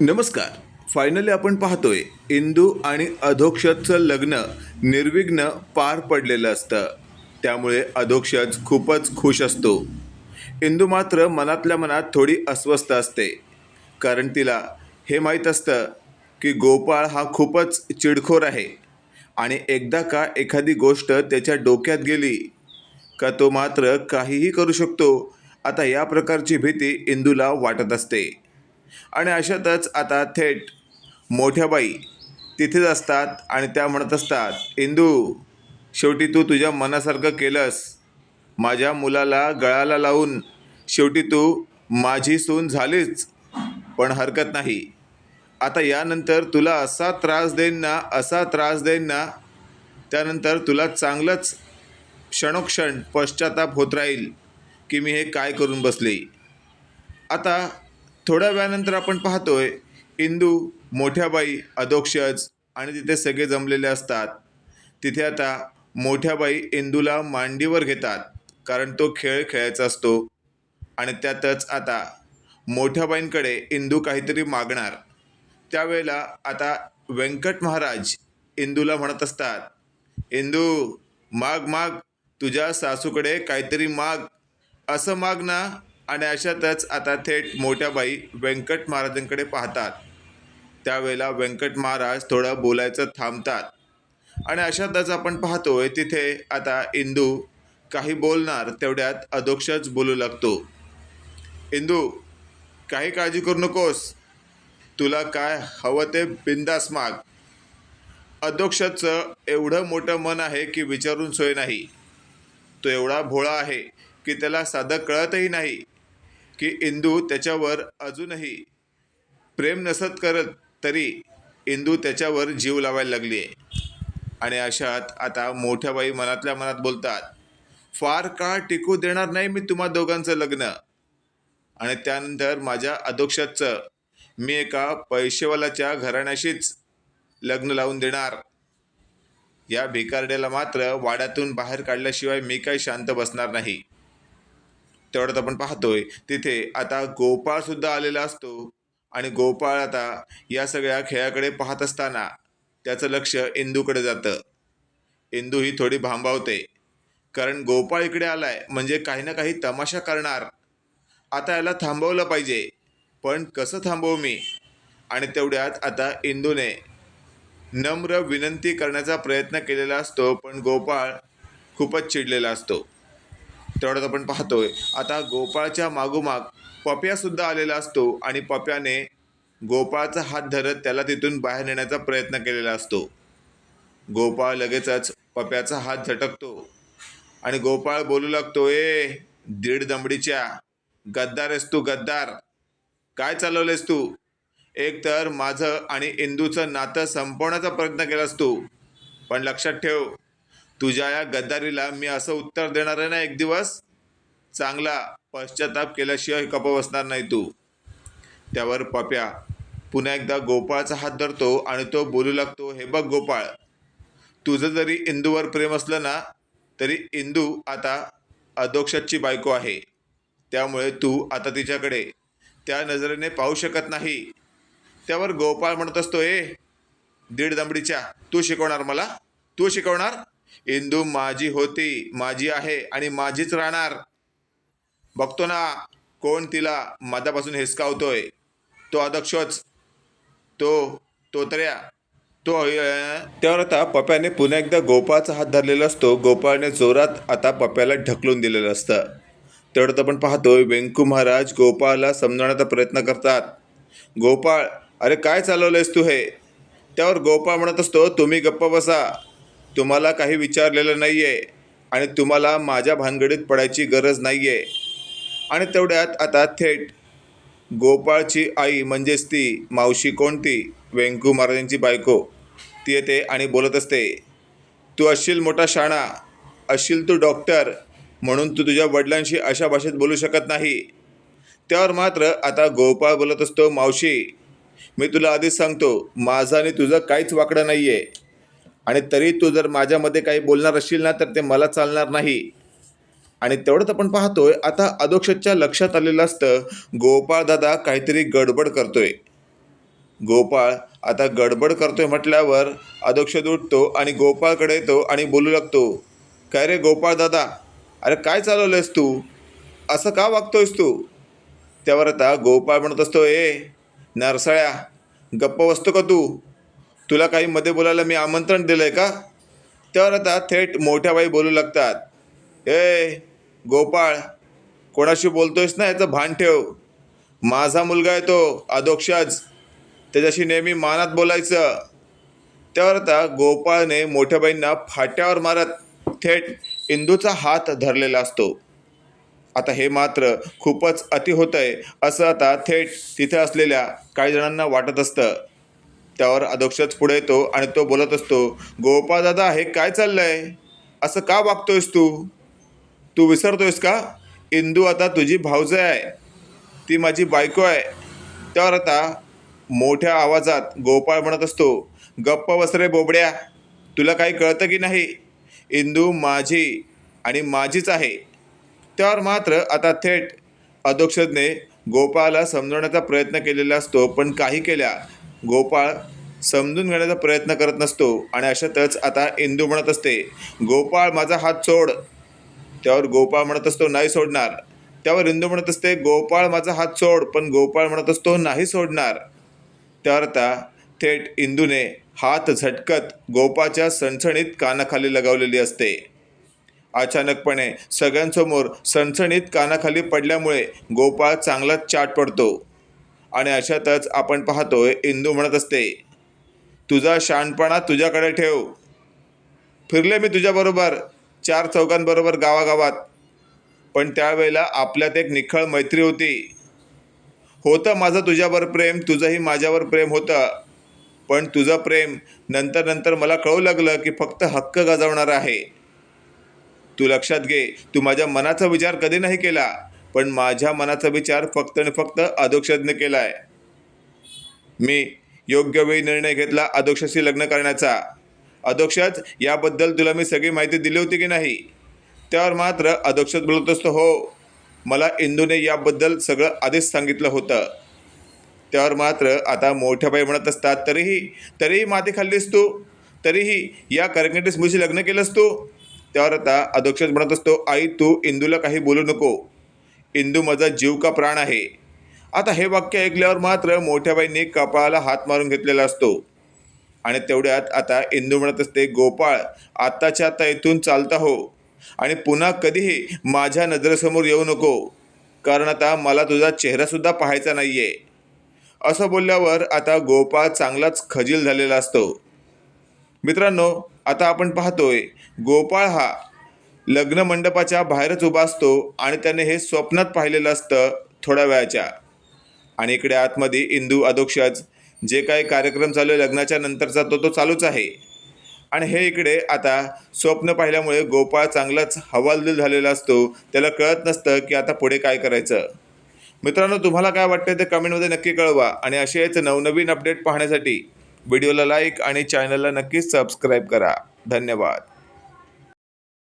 नमस्कार. फायनली आपण पाहतोय इंदू आणि अधोक्षजचं लग्न निर्विघ्न पार पडलेलं असतं. त्यामुळे अधोक्षज खूपच खुश असतो. इंदू मात्र मनातल्या मनात थोडी अस्वस्थ असते. कारण तिला हे माहीत असतं की गोपाळ हा खूपच चिडखोर आहे. आणि एकदा का एखादी गोष्ट त्याच्या डोक्यात गेली का तो मात्र काहीही करू शकतो आता या प्रकारची भीती इंदूला वाटत असते. आणि अशातच आता थेट मोठ्या बाई तिथेच असतात आणि त्या म्हणत असतात इंदू शेवटी तू तुझ्या मनासारखं केलंस. माझ्या मुलाला गळाला लावून शेवटी तू माझी सून झालीच पण हरकत नाही. आता यानंतर तुला असा त्रास देईन ना असा त्रास देईन ना त्यानंतर तुला चांगलंच क्षणोक्षण पश्चाताप होत राहील की मी हे काय करून बसले. आता थोड्या वेळानंतर आपण पाहतोय इंदू मोठ्याबाई अधोक्षज आणि तिथे सगळे जमलेले असतात. तिथे आता मोठ्या बाई इंदूला मांडीवर घेतात कारण तो खेळ खेळायचा असतो. आणि त्यातच आता मोठ्याबाईंकडे इंदू काहीतरी मागणार. त्यावेळेला आता व्यंकट महाराज इंदूला म्हणत असतात इंदू माग माग तुझ्या सासूकडे काहीतरी माग. असं माग ना आणि अशातच आता थेट मोठ्या बाई व्यंकट महाराजांकडे पाहतात. त्यावेळेला व्यंकट महाराज थोडं बोलायचं थांबतात. आणि अशातच आपण पाहतोय तिथे आता इंदू काही बोलणार तेवढ्यात अधोक्षच बोलू लागतो. इंदू काही काळजी करू नकोस. तुला काय हवं ते बिंदास माग. अध्यक्षाचं एवढं मोठं मन आहे की विचारून सोय नाही. तो एवढा भोळा आहे की त्याला साधं कळतही नाही. की इंदू त्याच्यावर अजूनही प्रेम नसत करत तरी इंदू त्याच्यावर जीव लावायला लागली आहे. आणि अशात आता मोठ्या बाई मनातल्या मनात बोलतात फार काळ टिकू देणार नाही मी तुम्हा दोघांचं लग्न. आणि त्यानंतर माझ्या अधोक्षाचं मी एका पैसेवाल्याच्या घराण्याशीच लग्न लावून देणार. या भिकारड्याला मात्र वाड्यातून बाहेर काढल्याशिवाय मी काही शांत बसणार नाही. तेवढ्यात आपण पाहतोय तिथे आता गोपाळ सुद्धा आलेला असतो. आणि गोपाळ आता या सगळ्या खेळाकडे पाहत असताना त्याचं लक्ष इंदूकडे जातं. इंदू ही थोडी भांबावते. कारण गोपाळ इकडे आलाय म्हणजे काही ना काही तमाशा करणार. आता याला थांबवलं पाहिजे. पण कसं थांबवू मी? आणि तेवढ्यात आता इंदूने नम्र विनंती करण्याचा प्रयत्न केलेला असतो पण गोपाळ खूपच चिडलेला असतो. तेवढ्यात आपण पाहतोय. आता गोपाळच्या मागोमाग पप्यासुद्धा आलेला असतो आणि पप्याने गोपाळचा हात धरत त्याला तिथून बाहेर नेण्याचा प्रयत्न केलेला असतो. गोपाळ लगेचच पप्याचा हात झटकतो आणि गोपाळ बोलू लागतो ए दीड दमडीच्या. गद्दार आहेस तू गद्दार. काय चालवलेस तू? एक तर माझं आणि इंदूचं नातं संपवण्याचा प्रयत्न केलास तू. पण लक्षात ठेव तुझ्या या गद्दारीला मी असं उत्तर देणार आहे ना एक दिवस? चांगला पश्चाताप केल्याशिवाय कप बसणार नाही तू. त्यावर पप्या पुन्हा एकदा गोपाळचा हात धरतो आणि तो बोलू लागतो हे बघ गोपाळ तुझं जरी इंदूवर प्रेम असलं ना तरी इंदू आता अधोक्षाची बायको आहे. त्यामुळे तू आता तिच्याकडे त्या नजरेने पाहू शकत नाही. त्यावर गोपाळ म्हणत असतो ए दीड दमडीच्या तू शिकवणार मला? तू शिकवणार? इंदू माझी होती माझी आहे आणि माझीच राहणार. बघतो ना कोण तिला मधापासून हिसकावतोय. तो अध्यक्षच. तो तोतऱ्या तो त्यावर आता पप्याने पुन्हा एकदा गोपाळचा हात धरलेला असतो. गोपाळने जोरात आता पप्याला ढकलून दिलेलं असतं. तेवढ्यात आपण पाहतोय वेंकू महाराज गोपाळला समजवण्याचा प्रयत्न करतात. गोपाळ अरे काय चालवलंयस तू हे? त्यावर गोपाळ म्हणत असतो तुम्ही गप्प बसा. तुम्हाला काही विचारलेलं नाही आहे आणि तुम्हाला माझ्या भानगडीत पडायची गरज नाही आहे आणि तेवढ्यात आता थेट गोपाळची आई म्हणजेच ती मावशी कोणती? वेंकू महाराजांची बायको. ती येते आणि बोलत असते तू असशील मोठा शाणा असशील तू डॉक्टर म्हणून तू तुझ्या वडिलांशी अशा भाषेत बोलू शकत नाही. त्यावर मात्र आता गोपाळ बोलत असतो मावशी मी तुला आधीच सांगतो माझं आणि तुझं काहीच वाकडं नाही आहे आणि तरी तू जर माझ्यामध्ये काही बोलणार असशील ना तर ते मला चालणार नाही. आणि तेवढंच आपण पाहतोय आता अधोक्षच्या लक्षात आलेलं असतं गोपाळ दादा काहीतरी गडबड करतोय. गोपाळ आता गडबड करतोय म्हटल्यावर अधोक्षद उठतो आणि गोपाळकडे येतो आणि बोलू लागतो काय रे गोपाळदादा अरे काय चालवलंयस तू? असं का वागतोयस तू? त्यावर आता गोपाळ म्हणत असतो ए नरसाळ्या गप्प बसतो का तू? तुला काही मध्ये बोलायला मी आमंत्रण दिलं आहे का? त्यावर आता थेट मोठ्या बाई बोलू लागतात. ए गोपाळ कोणाशी बोलतोयस ना याचं भान ठेव. माझा मुलगा आहे तो अधोक्षज. त्याच्याशी नेहमी मानात बोलायचं. त्यावर आता गोपाळने मोठ्या बाईंना फाट्यावर मारत थेट इंदूचा हात धरलेला असतो. आता हे मात्र खूपच अति होतं आहे असं आता थेट तिथे असलेल्या काही जणांना वाटत असतं. त्यावर अधोक्षच पुढे येतो आणि तो बोलत असतो गोपाळदादा हे काय चाललंय? असं का वागतोयस तू? तू विसरतोयस का? इंदू आता तुझी भावजय आहे. ती माझी बायको आहे. त्यावर आता मोठ्या आवाजात गोपाळ म्हणत असतो गप्प वसरे बोबड्या तुला काही कळतं की नाही? इंदू माझी आणि माझीच आहे. त्यावर मात्र आता थेट अधोक्षजने गोपाळला समजवण्याचा प्रयत्न केलेला असतो पण काही केल्या गोपाळ समजून घेण्याचा प्रयत्न करत नसतो आणि अशातच आता इंदू म्हणत असते गोपाळ माझा हात सोड. त्यावर गोपाळ म्हणत असतो नाही सोडणार. त्यावर इंदू म्हणत असते गोपाळ माझा हात सोड. पण गोपाळ म्हणत असतो नाही सोडणार. त्यावर आता थेट इंदूने हात झटकत गोपाळच्या सणसणीत कानाखाली लगावलेली असते. अचानकपणे सगळ्यांसमोर सणसणीत कानाखाली पडल्यामुळे गोपाळ चांगलाच चाट पडतो. आणि अशातच आपण पाहतोय इंदू म्हणत असते तुझा शाणपणा तुझ्याकडे ठेव. फिरले मी तुझ्याबरोबर चार चौकांबरोबर गावागावात. पण त्यावेळेला आपल्यात एक निखळ मैत्री होती. होतं माझं तुझ्यावर प्रेम तुझंही माझ्यावर प्रेम होतं. पण तुझं प्रेम नंतर नंतर मला कळू लागलं की फक्त हक्क गाजवणार आहे. तू लक्षात घे तू माझ्या मनाचा विचार कधी नाही केला. पण माझ्या मनाचा विचार फक्त आणि फक्त अधोक्षजने केला आहे मी योग्य वेळी निर्णय घेतला अधोक्षशी लग्न करण्याचा. अधोक्षज याबद्दल तुला मी सगळी माहिती दिली होती की नाही? त्यावर मात्र अधोक्षज बोलत असतो हो. मला इंदूने याबद्दल सगळं आधीच सांगितलं होतं. त्यावर मात्र आता मोठ्या बाई म्हणत असतात तरीही तरीही माती खाल्लीस तू? तरीही या करंगटीस मुशी लग्न केलंस तू? त्यावर आता अधोक्षज म्हणत असतो आई तू इंदूला काही बोलू नको. इंदू माझा जीव का प्राण आहे? आता हे वाक्य ऐकल्यावर मात्र मोठ्याबाईंनी कपाळाला हात मारून घेतलेला असतो. आणि तेवढ्यात आता इंदू म्हणत असते गोपाळ आत्ताच्या आता इथून चालता हो. आणि पुन्हा कधीही माझ्या नजरेसमोर येऊ नको. कारण आता मला तुझा चेहरासुद्धा पाहायचा नाही आहे असं बोलल्यावर आता गोपाळ चांगलाच खजील झालेला असतो. मित्रांनो आता आपण पाहतोय गोपाळ हा लग्न मंडपाच्या बाहेरच उभा असतो आणि त्याने हे स्वप्नात पाहिलेलं असतं थोड्या वेळाच्या. आणि इकडे आतमध्ये इंदू अधोक्षज जे काही कार्यक्रम चालू आहे लग्नाच्या नंतरचा तो तो चालूच आहे. आणि हे इकडे आता स्वप्न पाहिल्यामुळे गोपाळ चांगलाच हवालदिल झालेला असतो. त्याला कळत नसतं की आता पुढे काय करायचं. मित्रांनो तुम्हाला काय वाटतं ते कमेंटमध्ये नक्की कळवा. आणि असेच नवनवीन अपडेट पाहण्यासाठी व्हिडिओला लाईक आणि चॅनलला नक्कीच सबस्क्राईब करा. धन्यवाद.